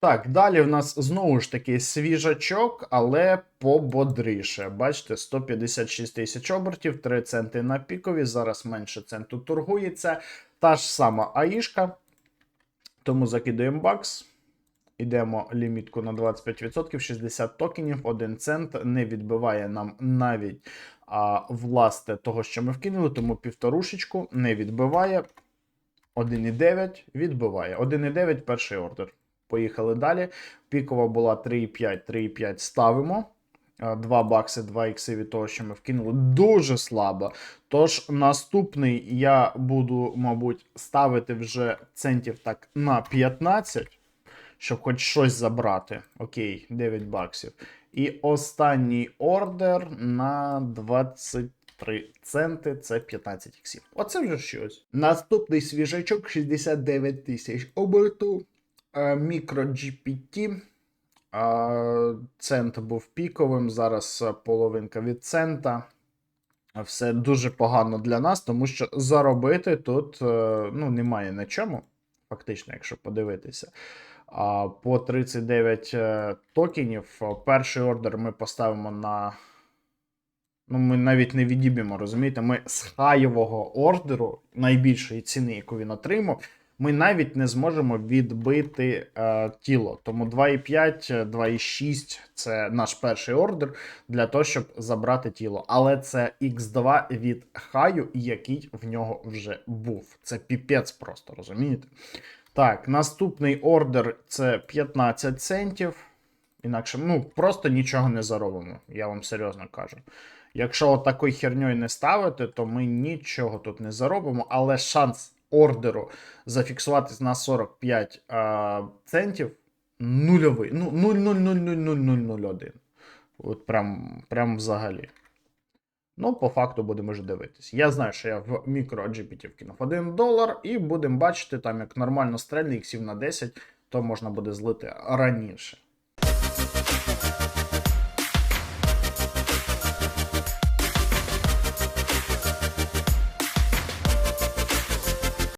Так, далі в нас знову ж таки свіжачок, але пободріше. Бачите, 156 тисяч обертів, 3 центи на пікові. Зараз менше центу торгується. Та ж сама аїшка. Тому закидаємо бакс. Ідемо лімітку на 25%, 60 токенів, 1 цент не відбиває нам навіть а, власне того, що ми вкинули, тому півторушечку не відбиває. 1,9 відбиває. 1,9 перший ордер. Поїхали далі. Пікова була 3,5, 3,5 ставимо. 2 бакси, 2 ікси від того, що ми вкинули. Дуже слабо. Тож наступний я буду, мабуть, ставити вже центів так на 15, щоб хоч щось забрати. Окей, 9 баксів. І останній ордер на 23 центи це 15 іксів. Оце вже щось. Наступний свіжачок 69 тисяч оберту. Е, Мікро GPT. Е, Цент був піковим, зараз е, половинка від цента. Все дуже погано для нас, тому що заробити тут е, ну, немає на чому, фактично, якщо подивитися. По 39 е, токенів. е, Перший ордер ми поставимо на. Ну, ми навіть не відіб'ємо, розумієте? Ми з хаєвого ордеру, найбільшої ціни, яку він отримав, ми навіть не зможемо відбити е, тіло. Тому 2,5, е, 2,6 це наш перший ордер для того, щоб забрати тіло. Але це X2 від хаю, який в нього вже був. Це піпець просто, розумієте? Так, наступний ордер це 15 центів. Інакше, ну, просто нічого не заробимо, я вам серйозно кажу. Якщо такою херньою не ставити, то ми нічого тут не заробимо, але шанс ордеру зафіксуватись на 45 а, центів нульовий. Ну, 0,0000001. От прям, прям взагалі. Ну, по факту будемо вже дивитись. Я знаю, що я в мікро GPT вкинув 1 долар, і будемо бачити, там як нормально стрельний іксів на 10, то можна буде злити раніше.